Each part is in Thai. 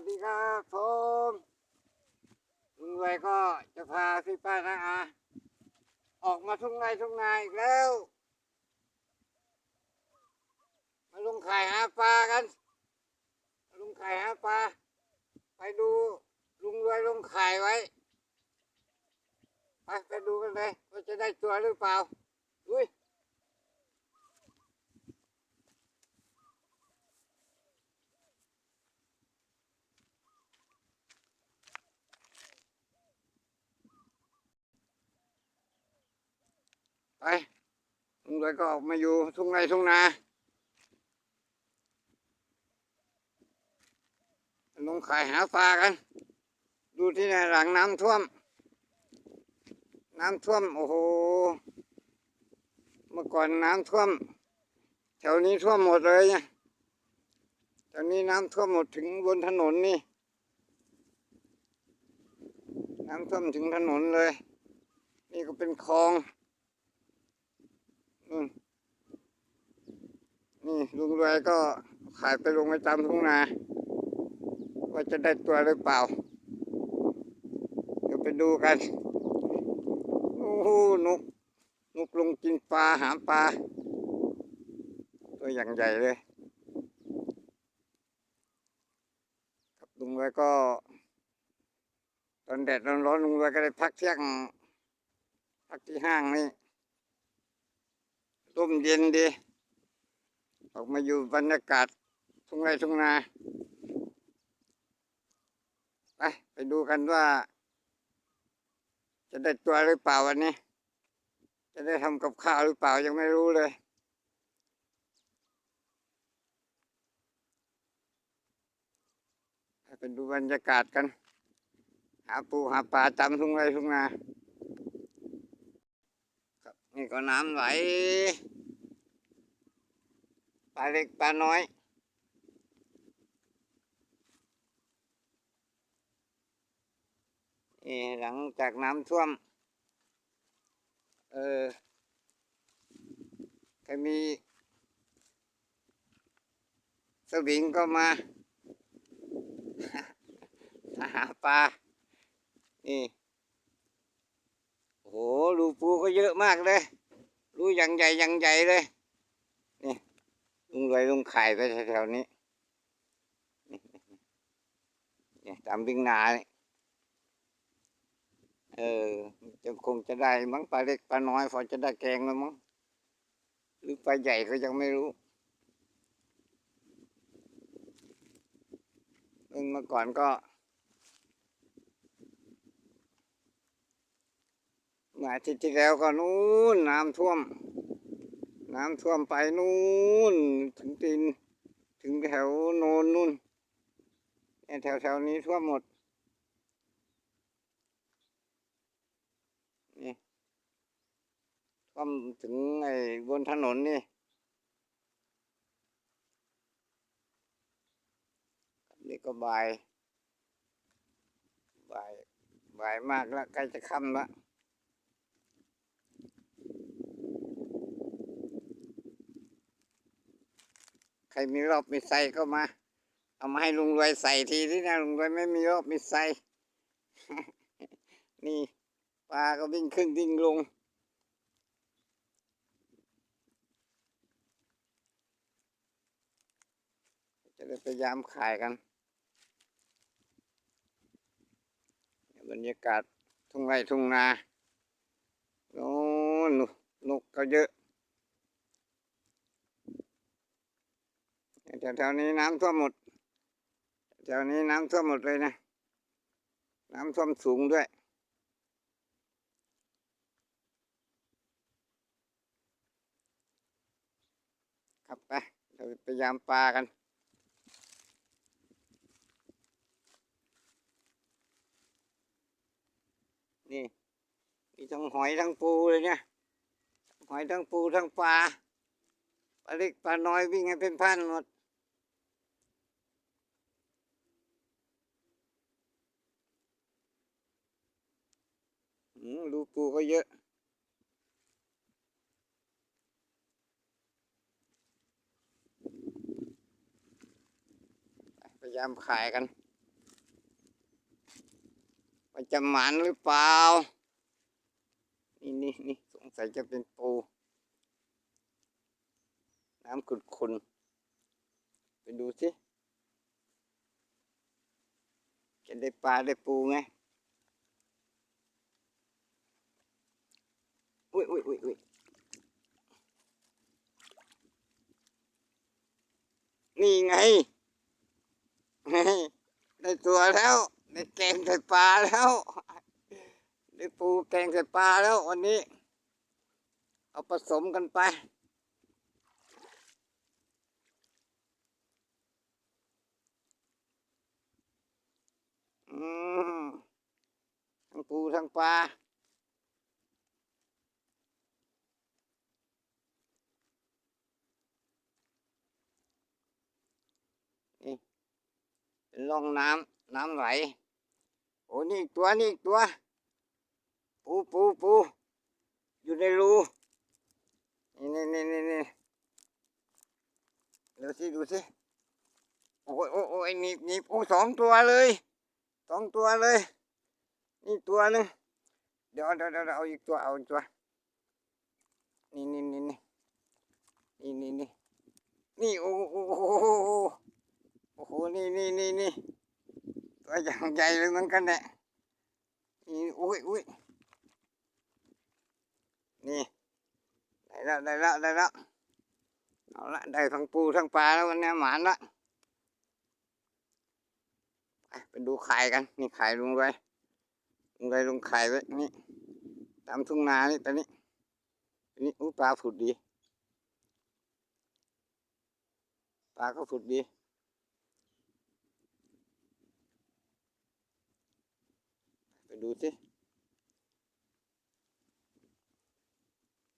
วัสดีครับผมลุงรวยก็จะพาพี่ป้านะอาออกมาทุ่งไร่ทุ่งนาอีกแล้ว มาลุงไข่หาปลากันมาลุงไข่หาปลา ไปดูลุงรวยลุงไข่ไว้ ไปไปดูกันเลยว่าจะได้ตัวหรือเปล่า อุ้ย งรวยก็ออกมาอยู่ทุ่งไร่ทุ่งนาลงขายหาปลากัน ดูที่ไหนหลังน้ำท่วม น้ำท่วม โอ้โห เมื่อก่อนน้ำท่วม แถวนี้ท่วมหมดเลยเนี่ยแถวนี้น้ำท่วมหมดถึงบนถนนนี่ น้ำท่วมถึงถนนเลย นี่ก็เป็นคลอง นู่นนี่ลุงรวยก็ขายไปลงไปตามทุ่งนา ว่าจะได้ตัวหรือเปล่า เดี๋ยวไปดูกัน โอ้โหนกนกลงกินปลาหาปลา ตัวอย่างใหญ่เลยครับลุงรวยก็ ตอนแดดร้อนๆลุงรวยก็ได้พักเที่ยงพักที่ห้างนี่ ร่มเย็นดี ออกมาอยู่บรรยากาศทุ่งไร่ทุ่งนา ไปไปดูกันว่า จะได้ตัวหรือเปล่าวันนี้ จะได้ทำกับข้าวหรือเปล่ายังไม่รู้เลยไปดูบรรยากาศกัน หาปูหาปลาตามทุ่งไร่ทุ่งนา นี่ก็น้ำไหลปลาเล็กปลาน้อยนี่หลังจากน้ำท่วม เออใครมี สวิงก็มา หาปลา นี่ รูปูก็เยอะมากเลย รูอย่างใหญ่อย่างใหญ่เลย นี่ลุงรวยลุงไข่ไปแถวๆนี้นี่ตามวิ่งนาเนี่ยเออจะคงจะได้มั้งปลาเล็กปลาน้อยพอจะได้แกงแล้วมั้งหรือปลาใหญ่ก็ยังไม่รู้เมื่อก่อนก็ เมื่ อาทิตย์ที่แล้วก็นู้นน้ำท่วม น้ำท่วมไปนู้นถึงตีนถึงแถวโนนนู่นแถวแถวนี้ท่วมหมดนี่ท่วมถึงไอ้บนถนนนี่นี่ก็บ่ายบ่ายบ่ายมากแล้วใกล้จะค่ำแล้ว รมีรอบมีไซก็มา เอามาให้ลุงรวยใส่ทีที่นะลุงรวยไม่มีรอบมีไซนี่ปลาก็วิ่งขึ้นวิ่งลงจะได้พยายามขายกันบรรยากาศทุ่งไร่ทุ่งนาโน้นนกก็เยอะ แถวๆนี้น้ำท่วมหมดแถวนี้น้ำท่วมหมดเลยนะ น้ำท่วมสูงด้วย ครับไปเราพยายามปลากันนี่มีทั้งหอยทั้งปูเลยเนี่ย หอยทั้งปูทั้งปลา ปลาเล็กปลาน้อยวิ่งให้เป็นพันหมด รูปูก็เยอะ พยายามขายกันว่าจะหมานหรือเปล่า นี่นี่นี่สงสัยจะเป็นปู น้ำขุดขุนไปดูสิจะได้ปลาได้ปูไห อุ้ยอุ้ยอุ้ยอุ้ยนี่ไง ได้ตัวแล้ว ได้แกงใส่ปลาแล้ว ได้ปูแกงใส่ปลาแล้ววันนี้ เอาผสมกันไปอืมทั้งปูทั้งปลา นี่เป็น ร่องน้ำน้ำไหล โอ้นี่ตัวนี่ตัว ปูปูปูอยู่ในรูนี่นี่นี่นี่นี่ดูสิดูสิโอ้ยโอ้ยโอ้ยนีบหนีบโอ้สองตัวเลยสองตัวเลย นี่ตัวหนึงเดี๋ยวเดี๋ยวเดี๋ยวเอาอีกตัวเอาอีกตัวนี่นี่นี่นี่นี่นี่นี่นี่โอ้โห โอ้โห นี่นี่นี่นี่ตัวใหญ่ใหญ่เลยเหมือนกันเนี่ยนี่อุ้ยอุ้ยนี่ ได้แล้วได้แล้วได้แล้วเอาละได้ทั้งปูทั้งปลาแล้ววันนี้หมานละไปไปดูไข่กัน นี่ไข่ลุงไรลุงไรลุงไข่ไว้นี่ตามทุ่งนานี่ตอนนี้นนี้อู้ปลาผุดดี ปลาก็ผุดดี ไป ดูสิ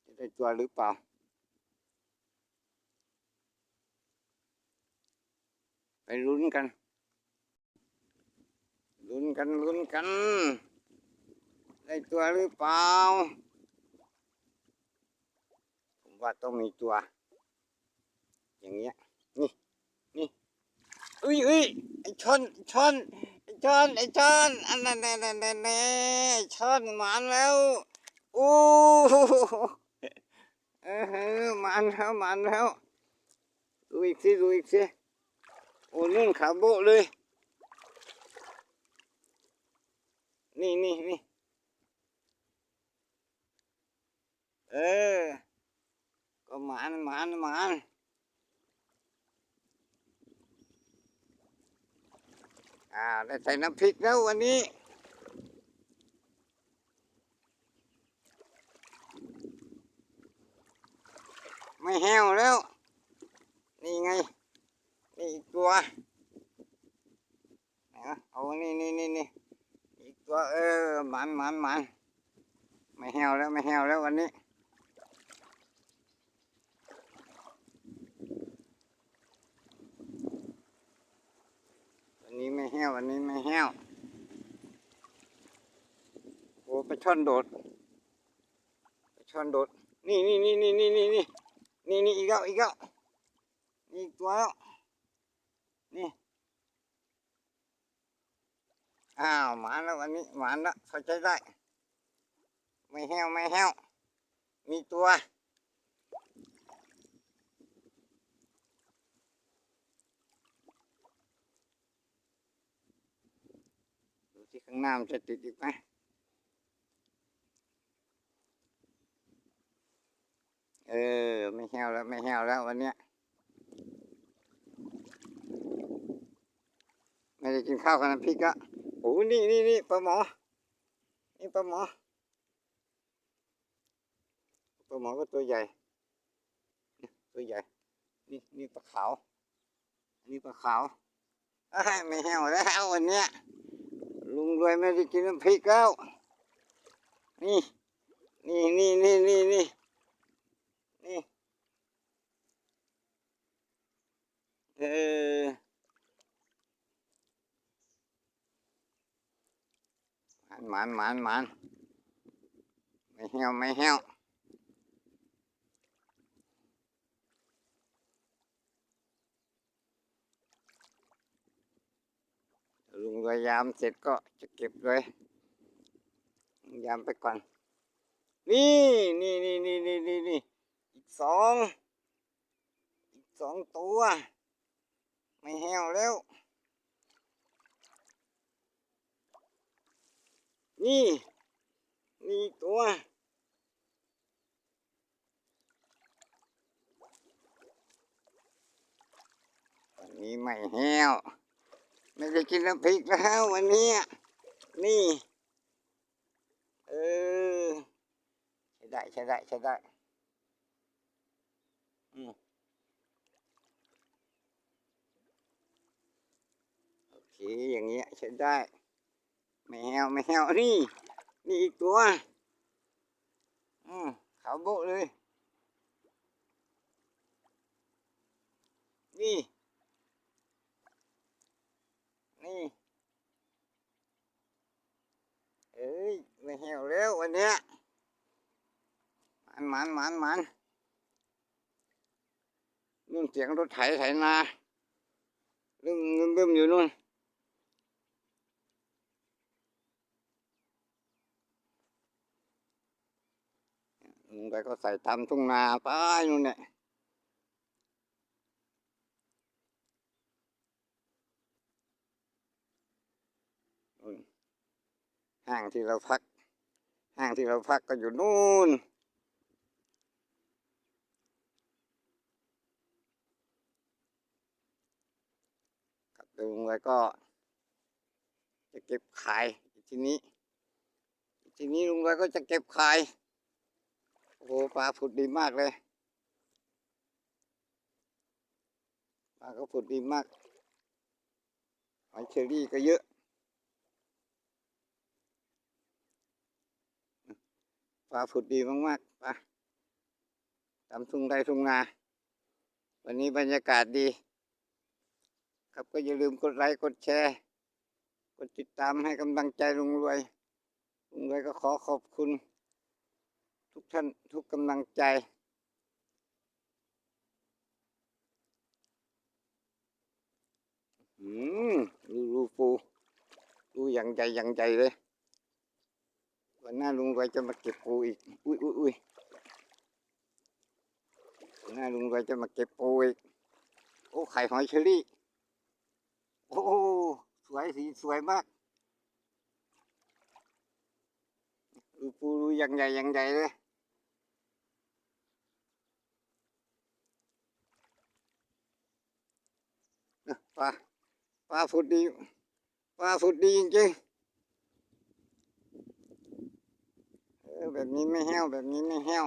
จะได้ตัวหรือเปล่าไปลุ้นกันลุ้นกันลุ้นกัน ได้ตัวหรือเปล่าผมว่าต้องมีตัว อย่างเงี้ยนี่นี่อุ้ยอุ้ยไอชนชน ไอ้ชอนไอ้ชอนอันนั้นแน่แน่แน่แน่ไอ้ชอนหมานแล้วโอ้เออเออหมานแล้วหมานแล้วดูอีกสิดูอีกสิโอ้นุ่นขาโบเลย นี่นี่นี่เออก็หมานหมานหมาน อ่าได้ใส่น้ำพริกแล้ววันนี้ไม่แห้วแล้ว นี่ไง นี่อีกตัวนะเอานี่นี่นี่นี่อีกตัวเออหมันหมันหมันไม่แห้วแล้วไม่แห้วแล้ววันนี้ วันนี้ไม่แห้ววันนี้ไม่แห้ว โอ้ไปช่อนโดดไปช่อนโดด นี่นี่นี่นี่นี่นี่นี่นี่นี่อีกแล้วอีกแล้วนี่อีกตัวแล้วนี่ อ้าวหมานแล้ววันนี้หมาแล้วพอใช้ได้ ไม่แห้วไม่แห้ว มีตัว ข้างหน้ามันจะติดอีกไหมเออ ไม่แห้วแล้ว ไม่แห้วแล้ววันเนี้ยไม่ได้กินข้าวกับน้ำพริกอะโอ้นี่นี่นี่ปลาหมอ นี่ปลาหมอปลาหมอก็ตัวใหญ่ ตัวใหญ่ นี่นี่ปลาขาวนนี้ปลาขาวไม่แห้วแล้ววันเนี้ย ลุงรวยไม่ได้กินน้ำพริกแล้ว นี่ นี่นี่นี่นี่นี่นี่เออหมันหมันหมันไม่แห้วไม่แห้ว ลุงรวยยามเสร็จก็จะเก็บเลย ยามไปก่อน นี่นี่นี่นี่นี่นี่นี่อีกสองอีกสองตัว ไม่แห้วแล้ว นี่นี่ตัวนนี้ไม่แห้ว ไม่ได้กินน้ำพริกแล้ววันนี้นี่ เออใช้ได้ใช้ได้ใช้ได้อืมโอเคอย่างเงี้ยใช้ได้ไม่แมวนี่ นี่อีกตัว อืมขาวโบเลย นี่ เอ้ยไม่แห้วแล้ววันเนี้ย มันมันมันมันนู่นเสียงรถไถไถนาลืมลืมลืมอยู่นู่นลุงไปก็ใส่ตามทุ่งนาไปนู่นเนี่ยห้างที่เราพัก ห้างที่เราพักก็อยู่นู่น ครับลุงไว้ก็ จะเก็บขายอีกทีนี้อีกทีนี้ลุงไว้ก็จะเก็บขาย โอ้โหปลาผุดดีมากเลยปลาก็ผุดดีมากหอยเชอรี่ก็เยอะปลาผุดดีมากๆปลาตามทุ่งไร่ทุ่งนา วันนี้บรรยากาศดี ครับ ก็อย่าลืมกดไลค์กดแชร์ กดติดตามให้กำลังใจลุงรวยลุงรวยก็ขอขอบคุณ ทุกท่านทุกกำลังใจอืมดูรูปูดูอย่างใหญ่อย่างใหญ่เลยวันหน้าลุงรวยจะมาเก็บปูอีก อุ้ยอุ้ยอุ้ยวันหน้าลุงรวยจะมาเก็บปูอีก โอ้ไข่หอยเชอรี่ โอ้สวยสีสวยมากดูปูดูอย่างใหญ่อย่างใหญ่เลยปลาปลาฝุดดีปลาฝุดดีจริงๆเออแบบนี้ไม่แห้วแบบนี้ไม่แห้ว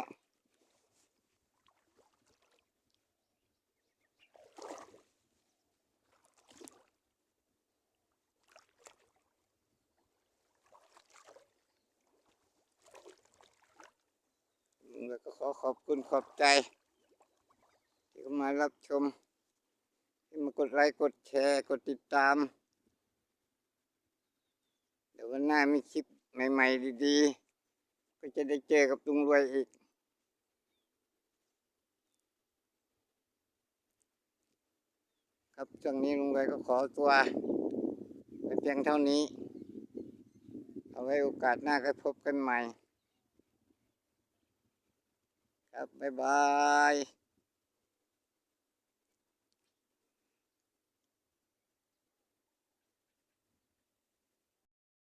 ขอขอบคุณขอบใจที่เข้ามารับชม ที่มากดไลค์กดแชร์กดติดตาม เดี๋ยววันหน้ามีคลิปใหม่ๆดีๆ ก็จะได้เจอกับลุงรวยอีก ครับช่วงนี้ลุงรวยก็ขอตัวไปเพียงเท่านี้ เอาไว้โอกาสหน้าก็พบกันใหม่ ครับบ๊ายบาย